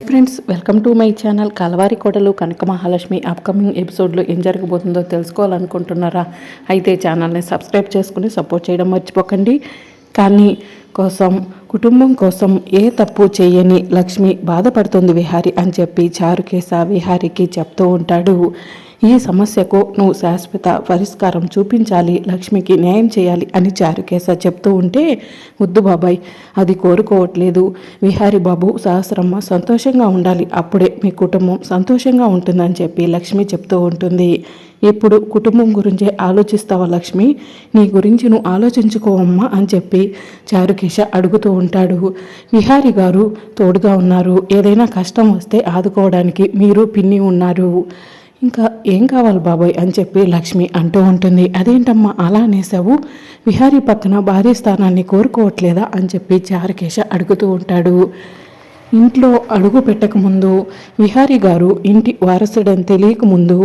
Friends welcome to my channel కలవారి కోటలు కనక Mahalakshmi upcoming ఎపిసోడ్లో ఏం జరగబోతుందో తెలుసుకోవాలనుకుంటున్నారా? అయితే ఛానల్ని సబ్స్క్రైబ్ చేసుకుని సపోర్ట్ చేయడం మర్చిపోకండి. కానీ కోసం కుటుంబం కోసం ఏ తప్పు చేయని లక్ష్మి బాధపడుతుంది విహారి అని చెప్పి చారుకేశ విహారికి చెప్తూ ఉంటాడు. ఈ సమస్యకు నువ్వు శాశ్వత పరిష్కారం చూపించాలి లక్ష్మికి న్యాయం చేయాలి అని చారుకేశ చెప్తూ ఉంటే వద్దు బాబాయ్ అది కోరుకోవట్లేదు. విహారి బాబు సహస్రమ్మ సంతోషంగా ఉండాలి. అప్పుడే మీ కుటుంబం సంతోషంగా ఉంటుందని చెప్పి లక్ష్మి చెప్తూ ఉంటుంది. ఇప్పుడు కుటుంబం గురించే ఆలోచిస్తావా లక్ష్మి? నీ గురించి నువ్వు ఆలోచించుకోవమ్మా అని చెప్పి చారుకేశ అడుగుతూ ఉంటాడు. విహారి గారు తోడుగా ఉన్నారు. ఏదైనా కష్టం వస్తే ఆదుకోవడానికి మీరు పిన్ని ఉన్నారు. ఇంకా ఏం కావాలి బాబాయ్ అని చెప్పి లక్ష్మి అంటూ ఉంటుంది. అదేంటమ్మా అలా అనేసావు? విహారీ పక్కన భార్య స్థానాన్ని కోరుకోవట్లేదా? అని చెప్పి చారకేశ అడుగుతూ ఉంటాడు. ఇంట్లో అడుగు పెట్టకముందు విహారి గారు ఇంటి వారసుడని తెలియకముందు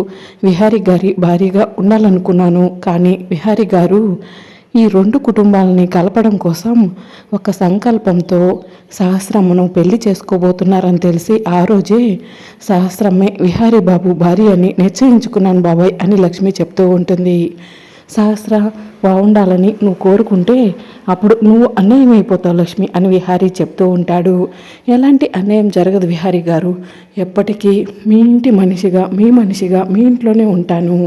విహారి గారి భార్యగా ఉండాలనుకున్నాను. కానీ విహారి గారు ఈ రెండు కుటుంబాలని కలపడం కోసం ఒక సంకల్పంతో సహస్రమ్మను పెళ్ళి చేసుకోబోతున్నారని తెలిసి ఆ రోజే సహస్రమ్మే విహారీ బాబు భార్య అని నిశ్చయించుకున్నాను బాబాయ్ అని లక్ష్మి చెప్తూ ఉంటుంది. సహస్ర బాగుండాలని నువ్వు కోరుకుంటే అప్పుడు నువ్వు అన్యాయం అయిపోతావు లక్ష్మి అని విహారీ చెప్తూ ఉంటాడు. ఎలాంటి అన్యాయం జరగదు విహారీ గారు. ఎప్పటికీ మీ ఇంటి మనిషిగా మీ మనిషిగా మీ ఇంట్లోనే ఉంటాను.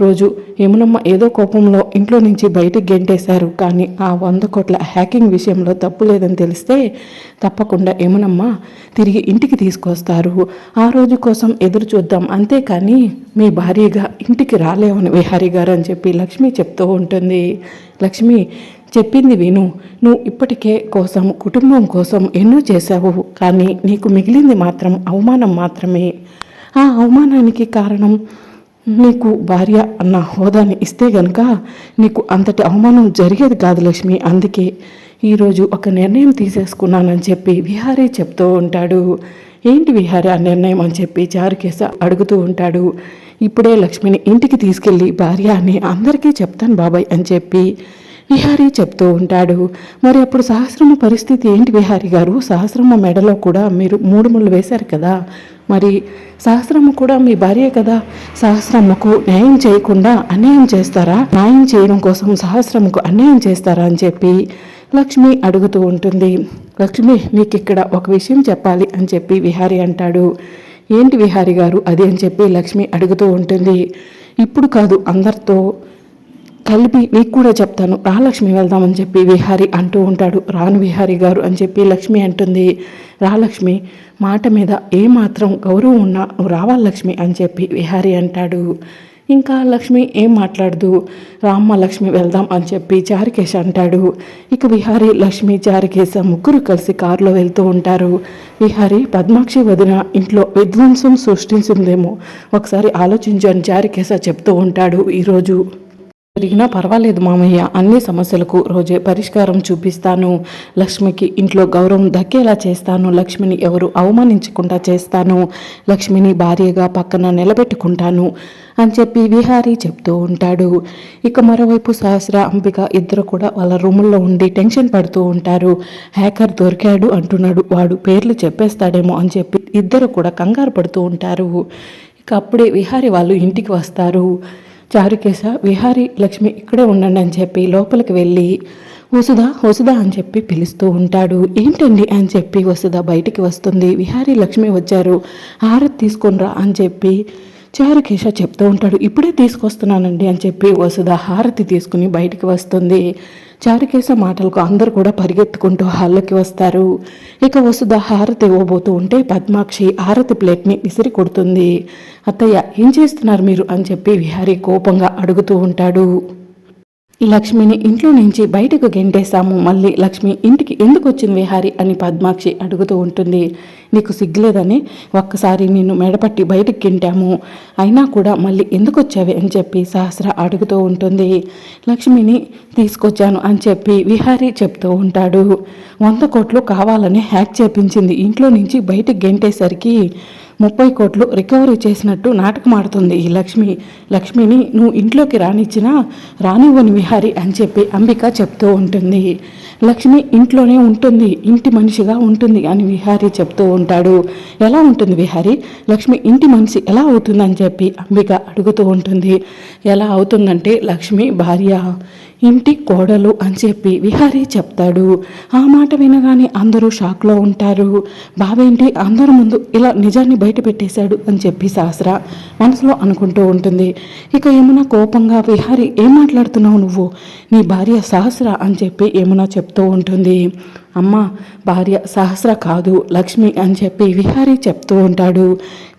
రోజు యమునమ్మ ఏదో కోపంలో ఇంట్లో నుంచి బయటికి గెంటేశారు. కానీ ఆ వంద కోట్ల హ్యాకింగ్ విషయంలో తప్పు లేదని తెలిస్తే తప్పకుండా యమునమ్మ తిరిగి ఇంటికి తీసుకొస్తారు. ఆ రోజు కోసం ఎదురు చూద్దాం. అంతేకాని మీ భార్యగా ఇంటికి రాలేవని విహారీ గారు అని చెప్పి లక్ష్మి చెప్తూ ఉంటుంది. లక్ష్మి చెప్పింది విను. నువ్వు ఇప్పటికే కోసం కుటుంబం కోసం ఎన్నో చేశావు. కానీ నీకు మిగిలింది మాత్రం అవమానం మాత్రమే. ఆ అవమానానికి కారణం నీకు భార్య అన్న హోదాని ఇస్తే గనక నీకు అంతటి అవమానం జరిగేది కాదు లక్ష్మి. అందుకే ఈరోజు ఒక నిర్ణయం తీసేసుకున్నానని చెప్పి విహారీ చెప్తూ ఉంటాడు. ఏంటి విహారీ ఆ నిర్ణయం అని చెప్పి చారుకేశ అడుగుతూ ఉంటాడు. ఇప్పుడే లక్ష్మిని ఇంటికి తీసుకెళ్ళి భార్య అని అందరికీ చెప్తాను బాబాయ్ అని చెప్పి విహారీ చెప్తూ ఉంటాడు. మరి అప్పుడు సహస్రమ పరిస్థితి ఏంటి విహారీ గారు? సహస్రమ మెడలో కూడా మీరు మూడు ముళ్ళు వేశారు కదా. మరి సహస్రము కూడా మీ భార్యే కదా? సహస్రమ్మకు న్యాయం చేయకుండా అన్యాయం చేస్తారా? న్యాయం చేయడం కోసం సహస్రముకు అన్యాయం చేస్తారా అని చెప్పి లక్ష్మి అడుగుతూ ఉంటుంది. లక్ష్మి మీకు ఇక్కడ ఒక విషయం చెప్పాలి అని చెప్పి విహారి అంటాడు. ఏంటి విహారి గారు అది అని చెప్పి లక్ష్మి అడుగుతూ ఉంటుంది. ఇప్పుడు కాదు అందరితో కలిపి నీకు కూడా చెప్తాను. రా లక్ష్మి వెళ్దామని చెప్పి విహారి అంటూ ఉంటాడు. రాను విహారి గారు అని చెప్పి లక్ష్మి అంటుంది. రా లక్ష్మి మాట మీద ఏమాత్రం గౌరవం ఉన్నా నువ్వు రావాలి లక్ష్మి అని చెప్పి విహారి అంటాడు. ఇంకా లక్ష్మి ఏం మాట్లాడదు. రామ్మ లక్ష్మి వెళ్దాం అని చెప్పి చారికేశ అంటాడు. ఇక విహారి లక్ష్మి చారికేశ ముగ్గురు కలిసి కారులో వెళ్తూ ఉంటారు. విహారి పద్మాక్షి వదిన ఇంట్లో విధ్వంసం సృష్టించిందేమో. ఒకసారి ఆలోచించు అని చారికేశ చెప్తూ ఉంటాడు ఈరోజు. జరిగినా పర్వాలేదు మామయ్య. అన్ని సమస్యలకు రోజే పరిష్కారం చూపిస్తాను. లక్ష్మికి ఇంట్లో గౌరవం దక్కేలా చేస్తాను. లక్ష్మిని ఎవరు అవమానించకుండా చేస్తాను. లక్ష్మిని భార్యగా పక్కన నిలబెట్టుకుంటాను అని చెప్పి విహారీ చెప్తూ ఉంటాడు. ఇక మరోవైపు సహస్ర అంబిక ఇద్దరు కూడా వాళ్ళ రూముల్లో ఉండి టెన్షన్ పడుతూ ఉంటారు. హ్యాకర్ దొరికాడు అంటున్నాడు. వాడు పేర్లు చెప్పేస్తాడేమో అని చెప్పి ఇద్దరు కూడా కంగారు పడుతూ ఉంటారు. ఇక అప్పుడే విహారీ వాళ్ళు ఇంటికి వస్తారు. చారుకేశ విహారీ లక్ష్మి ఇక్కడే ఉండండి అని చెప్పి లోపలికి వెళ్ళి వసుదా వసుదా అని చెప్పి పిలుస్తూ ఉంటాడు. ఏంటండి అని చెప్పి వసుదా బయటికి వస్తుంది. విహారీ లక్ష్మి వచ్చారు. హారతి తీసుకునిరా అని చెప్పి చారుకేశ చెప్తూ ఉంటాడు ఇప్పుడే తీసుకొస్తున్నానండి అని చెప్పి వసుధ హారతి తీసుకుని బయటికి వస్తుంది. చారుకేశ మాటలకు అందరూ కూడా పరిగెత్తుకుంటూ హాల్లోకి వస్తారు. ఇక వసుధ హారతి ఇవ్వబోతూ ఉంటే పద్మాక్షి హారతి ప్లేట్ని విసిరి కొడుతుంది. అత్తయ్య ఏం చేస్తున్నారు మీరు? అని చెప్పి విహారీ కోపంగా అడుగుతూ ఉంటాడు. లక్ష్మిని ఇంట్లో నుంచి బయటకు గెంటేశాము. మళ్ళీ లక్ష్మి ఇంటికి ఎందుకు వచ్చింది విహారి అని పద్మాక్షి అడుగుతూ ఉంటుంది. నీకు సిగ్గులేదని ఒక్కసారి నిన్ను మెడపట్టి బయటకు గెంటాము. అయినా కూడా మళ్ళీ ఎందుకు వచ్చావి అని చెప్పి సహస్ర అడుగుతూ ఉంటుంది. లక్ష్మిని తీసుకొచ్చాను అని చెప్పి విహారీ చెప్తూ ఉంటాడు. వంద కోట్లు కావాలని హ్యాక్ చేపించింది ఇంట్లో నుంచి బయటకు గెంటేసరికి ముప్పై కోట్లు రికవరీ చేసినట్టు నాటకం ఆడుతుంది ఈ లక్ష్మి. లక్ష్మిని నువ్వు ఇంట్లోకి రానిచ్చినా రానివ్వని విహారి అని చెప్పి అంబిక చెప్తూ ఉంటుంది. లక్ష్మి ఇంట్లోనే ఉంటుంది ఇంటి మనిషిగా ఉంటుంది అని విహారీ చెప్తూ ఉంటాడు. ఎలా ఉంటుంది విహారీ? లక్ష్మి ఇంటి మనిషి ఎలా అవుతుందని చెప్పి అంబిక అడుగుతూ ఉంటుంది. ఎలా అవుతుందంటే లక్ష్మి భార్య ఇంటి కోడలు అని చెప్పి విహారీ చెప్తాడు. ఆ మాట వినగానే అందరూ షాక్లో ఉంటారు. బావేంటి? అందరి ముందు ఇలా నిజాన్ని బయట పెట్టేశాడు అని చెప్పి సహస్ర మనసులో అనుకుంటూ ఉంటుంది. ఇక ఏమైనా కోపంగా విహారి ఏం మాట్లాడుతున్నావు నువ్వు? నీ భార్య సహస్ర అని చెప్పి ఏమైనా చెప్తూ ఉంటుంది. అమ్మ భార్య సహస్ర కాదు లక్ష్మి అని చెప్పి విహారీ చెప్తూ ఉంటాడు.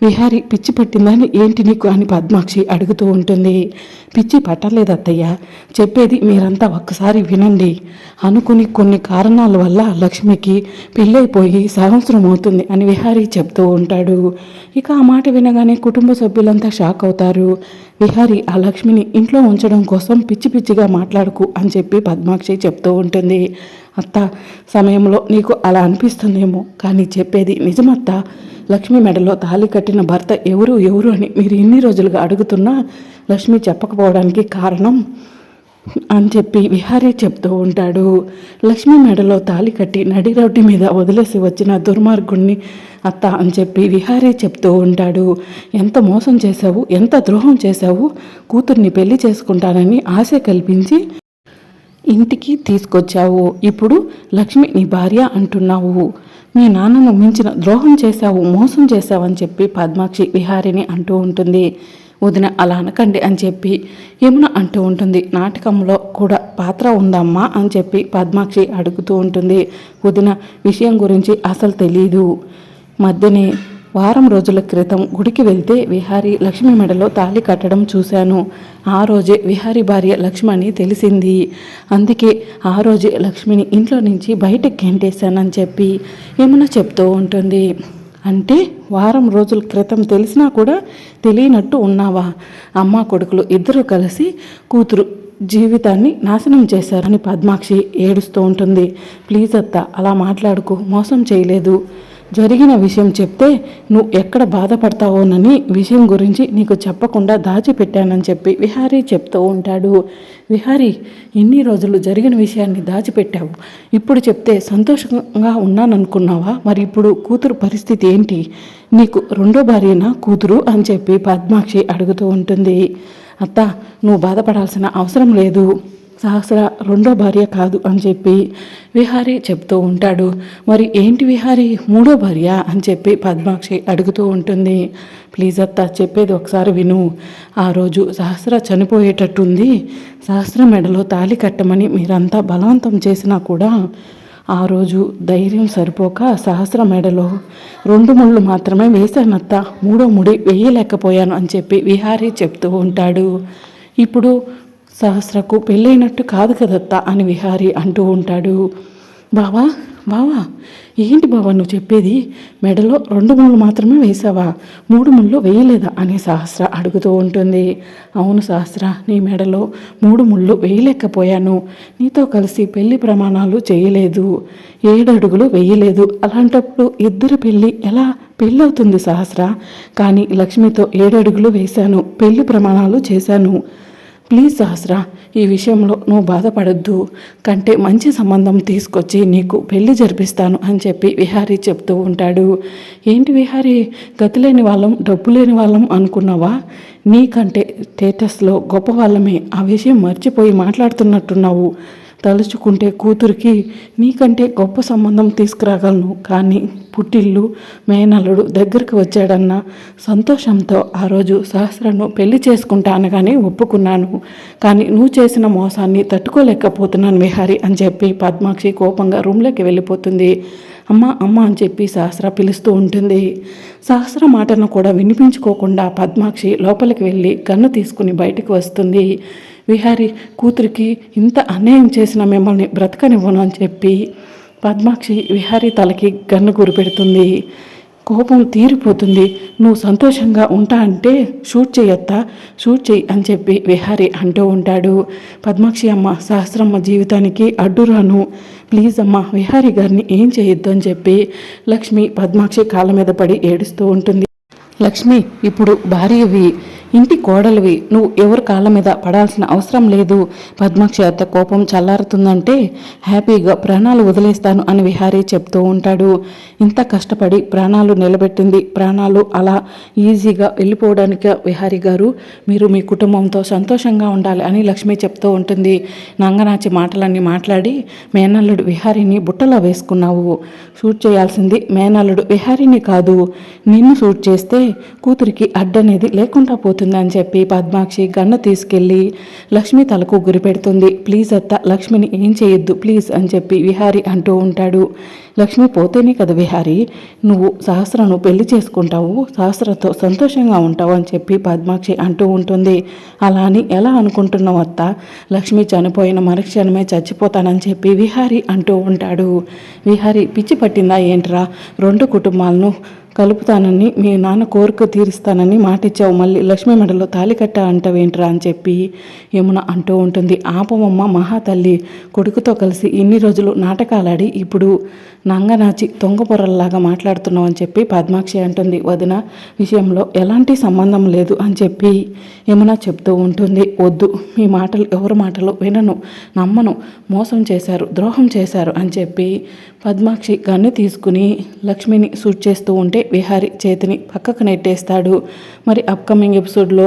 విహారీ పిచ్చి పట్టిందని ఏంటి నీకు అని పద్మాక్షి అడుగుతూ ఉంటుంది. పిచ్చి పట్టలేదు అత్తయ్య చెప్పేది మీరంతా ఒక్కసారి వినండి. అనుకుని కొన్ని కారణాల వల్ల లక్ష్మికి పెళ్ళైపోయి సంవత్సరం అవుతుంది అని విహారీ చెప్తూ ఉంటాడు. ఇక ఆ మాట వినగానే కుటుంబ సభ్యులంతా షాక్ అవుతారు. విహారీ ఆ లక్ష్మిని ఇంట్లో ఉంచడం కోసం పిచ్చి పిచ్చిగా మాట్లాడుకు అని చెప్పి పద్మాక్షి చెప్తూ ఉంటుంది. అత్త సమయంలో నీకు అలా అనిపిస్తుందేమో కానీ చెప్పేది నిజమత్త. లక్ష్మి మెడలో తాళి కట్టిన భర్త ఎవరు ఎవరు అని మీరు ఇన్ని రోజులుగా అడుగుతున్నా లక్ష్మి చెప్పకపోవడానికి కారణం అని చెప్పి విహారీ చెప్తూ ఉంటాడు. లక్ష్మి మెడలో తాళి కట్టి నడి రోడ్డు మీద వదిలేసి వచ్చిన దుర్మార్గుణ్ణి అత్త అని చెప్పి విహారీ చెప్తూ ఉంటాడు. ఎంత మోసం చేశావు ఎంత ద్రోహం చేశావు కూతుర్ని పెళ్ళి చేసుకుంటానని ఆశ కల్పించి ఇంటికి తీసుకొచ్చావు. ఇప్పుడు లక్ష్మి నీ భార్య అంటున్నావు. మీ నాన్నను మించిన ద్రోహం చేశావు మోసం చేశావని చెప్పి పద్మాక్షి విహారిని అంటూ ఉంటుంది. వదిన అలా అనకండి అని చెప్పి యమున అంటూ ఉంటుంది. నాటకంలో కూడా పాత్ర ఉందమ్మా అని చెప్పి పద్మాక్షి అడుగుతూ ఉంటుంది. వదిన విషయం గురించి అసలు తెలీదు. మధ్యనే వారం రోజుల క్రితం గుడికి వెళ్తే విహారీ లక్ష్మి మెడలో తాళి కట్టడం చూశాను. ఆ రోజే విహారీ భార్య లక్ష్మణి తెలిసింది. అందుకే ఆ రోజే లక్ష్మిని ఇంట్లో నుంచి బయటకు గెంటేశానని చెప్పి ఏమైనా చెప్తూ ఉంటుంది. అంటే వారం రోజుల క్రితం తెలిసినా కూడా తెలియనట్టు ఉన్నావా? అమ్మ కొడుకులు ఇద్దరు కలిసి కూతురు జీవితాన్ని నాశనం చేశారని పద్మాక్షి ఏడుస్తూ ఉంటుంది. ప్లీజ్ అత్త అలా మాట్లాడుకు మోసం చేయలేదు. జరిగిన విషయం చెప్తే నువ్వు ఎక్కడ బాధపడతావోనని విషయం గురించి నీకు చెప్పకుండా దాచిపెట్టానని చెప్పి విహారీ చెప్తూ ఉంటాడు. విహారీ ఇన్ని రోజులు జరిగిన విషయాన్ని దాచిపెట్టావు. ఇప్పుడు చెప్తే సంతోషంగా ఉన్నాననుకున్నావా? మరి ఇప్పుడు కూతురు పరిస్థితి ఏంటి? నీకు రెండో భార్యనా కూతురు? అని చెప్పి పద్మాక్షి అడుగుతూ ఉంటుంది. అత్త నువ్వు బాధపడాల్సిన అవసరం లేదు. సహస్ర రెండో భార్య కాదు అని చెప్పి విహారి చెప్తూ ఉంటాడు. మరి ఏంటి విహారి? మూడో భార్య అని చెప్పి పద్మాక్షి అడుగుతూ ఉంటుంది. ప్లీజ్ అత్త చెప్పేది ఒకసారి విను. ఆ రోజు సహస్ర చనిపోయేటట్టుంది. సహస్ర మెడలో తాలి కట్టమని మీరంతా బలవంతం చేసినా కూడా ఆ రోజు ధైర్యం సరిపోక సహస్ర మెడలో రెండు ముళ్ళు మాత్రమే వేశానత్త. మూడో ముడి వేయలేకపోయాను అని చెప్పి విహారీ చెప్తూ ఉంటాడు. ఇప్పుడు సహస్రకు పెళ్ళైనట్టు కాదు కదత్త అని విహారీ అంటూ ఉంటాడు. బావా బావా ఏంటి బావా నువ్వు చెప్పేది? మెడలో రెండు ముళ్ళు మాత్రమే వేసావా మూడు ముళ్ళు వేయలేదా? అని సహస్ర అడుగుతూ ఉంటుంది. అవును సహస్ర నీ మెడలో మూడు ముళ్ళు వేయలేకపోయాను. నీతో కలిసి పెళ్ళి ప్రమాణాలు చేయలేదు. ఏడు అడుగులు వేయలేదు. అలాంటప్పుడు ఇద్దరు పెళ్ళి ఎలా పెళ్ళవుతుంది సహస్ర? కానీ లక్ష్మితో ఏడడుగులు వేశాను. పెళ్ళి ప్రమాణాలు చేశాను. ప్లీజ్ సహస్రా ఈ విషయంలో నువ్వు బాధపడద్దు. కంటే మంచి సంబంధం తీసుకొచ్చి నీకు పెళ్ళి జరిపిస్తాను అని చెప్పి విహారీ చెప్తూ ఉంటాడు. ఏంటి విహారీ గతి లేని వాళ్ళం డబ్బు లేని వాళ్ళం అనుకున్నావా? నీకంటే స్టేటస్లో గొప్ప వాళ్ళమే. ఆ విషయం మర్చిపోయి మాట్లాడుతున్నట్టున్నావు. తలుచుకుంటే కూతురికి నీకంటే గొప్ప సంబంధం తీసుకురాగలను కానీ పుట్టిల్లు మేనల్లుడు దగ్గరికి వచ్చాడన్న సంతోషంతో ఆ రోజు సహస్రను పెళ్ళి చేసుకుంటా అనగానే ఒప్పుకున్నాను. కానీ నువ్వు చేసిన మోసాన్ని తట్టుకోలేకపోతున్నాను విహారి అని చెప్పి పద్మాక్షి కోపంగా రూమ్లోకి వెళ్ళిపోతుంది. అమ్మ అమ్మ అని చెప్పి సహస్ర పిలుస్తూ ఉంటుంది. సహస్ర మాటను కూడా వినిపించుకోకుండా పద్మాక్షి లోపలికి వెళ్ళి గన్ను తీసుకుని బయటకు వస్తుంది. విహారి కూతురికి ఇంత అన్యాయం చేసిన మిమ్మల్ని బ్రతకనివ్వను అని చెప్పి పద్మాక్షి విహారీ తలకి గన్ను గురిపెడుతుంది. కోపం తీరిపోతుంది. నువ్వు సంతోషంగా ఉంటా అంటే షూట్ చేయొత్తా షూట్ చెయ్యి అని చెప్పి విహారీ అంటూ ఉంటాడు. పద్మాక్షి అమ్మ సహస్రమ్మ జీవితానికి అడ్డురాను ప్లీజ్ అమ్మ విహారీ గారిని ఏం చేయొద్దు అని చెప్పి లక్ష్మి పద్మాక్షి కాళ్ళ మీద పడి ఏడుస్తూ ఉంటుంది. లక్ష్మి ఇప్పుడు భార్యవి. ఇంటి కోడలివి నువ్వు ఎవరి కాళ్ళ మీద పడాల్సిన అవసరం లేదు. పద్మాక్షి కోపం చల్లారుతుందంటే హ్యాపీగా ప్రాణాలు వదిలేస్తాను అని విహారీ చెప్తూ ఉంటాడు. ఇంత కష్టపడి ప్రాణాలు నిలబెట్టింది ప్రాణాలు అలా ఈజీగా వెళ్ళిపోవడానికి విహారీ గారు? మీరు మీ కుటుంబంతో సంతోషంగా ఉండాలి అని లక్ష్మి చెప్తూ ఉంటుంది. నంగనాచి మాటలన్నీ మాట్లాడి మేనల్లుడు విహారీని బుట్టలో వేసుకున్నావు. షూట్ చేయాల్సింది మేనల్లుడు విహారీని కాదు. నిన్ను షూట్ చేస్తే కూతురికి అడ్డనేది లేకుండా పోతుంది. పోతుందని చెప్పి పద్మాక్షి గన్న తీసుకెళ్ళి లక్ష్మి తలకు గురిపెడుతుంది ప్లీజ్ అత్త లక్ష్మిని ఏం చేయొద్దు ప్లీజ్ అని చెప్పి విహారి అంటూ ఉంటాడు. లక్ష్మి పోతేనే కదా విహారి నువ్వు సహస్రను పెళ్ళి చేసుకుంటావు సహస్రతో సంతోషంగా ఉంటావు అని చెప్పి పద్మాక్షి అంటూ ఉంటుంది. అలా అని ఎలా అనుకుంటున్నావు అత్త? లక్ష్మి చనిపోయిన మరుక్షణమే చచ్చిపోతానని చెప్పి విహారి అంటూ ఉంటాడు. విహారి పిచ్చి పట్టిందా ఏంట్రా? రెండు కుటుంబాలను కలుపుతానని మీ నాన్న కోరిక తీరుస్తానని మాటిచ్చావు. మళ్ళీ లక్ష్మి మెడలో తాలి కట్ట అంటావేంట్రా అని చెప్పి యమున అంటూ ఉంటుంది. ఆపమమ్మ మహాతల్లి కొడుకుతో కలిసి ఇన్ని రోజులు నాటకాలాడి ఇప్పుడు నంగనాచి తొంగపొరల్లాగా మాట్లాడుతున్నావు అని చెప్పి పద్మాక్షి అంటుంది. వదిన విషయంలో ఎలాంటి సంబంధం లేదు అని చెప్పి యమున చెప్తూ ఉంటుంది. వద్దు మీ మాటలు ఎవరి మాటలు వినను నమ్మను మోసం చేశారు ద్రోహం చేశారు అని చెప్పి పద్మాక్షి గన్ను తీసుకుని లక్ష్మిని సూట్ చేస్తూ ఉంటే విహారి చేతిని పక్కకు నెట్టేస్తాడు. మరి అప్కమింగ్ ఎపిసోడ్లో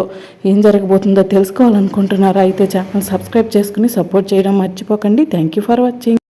ఏం జరగబోతుందో తెలుసుకోవాలనుకుంటున్నారా? అయితే ఛానల్ సబ్స్క్రైబ్ చేసుకుని సపోర్ట్ చేయడం మర్చిపోకండి. Thank you for watching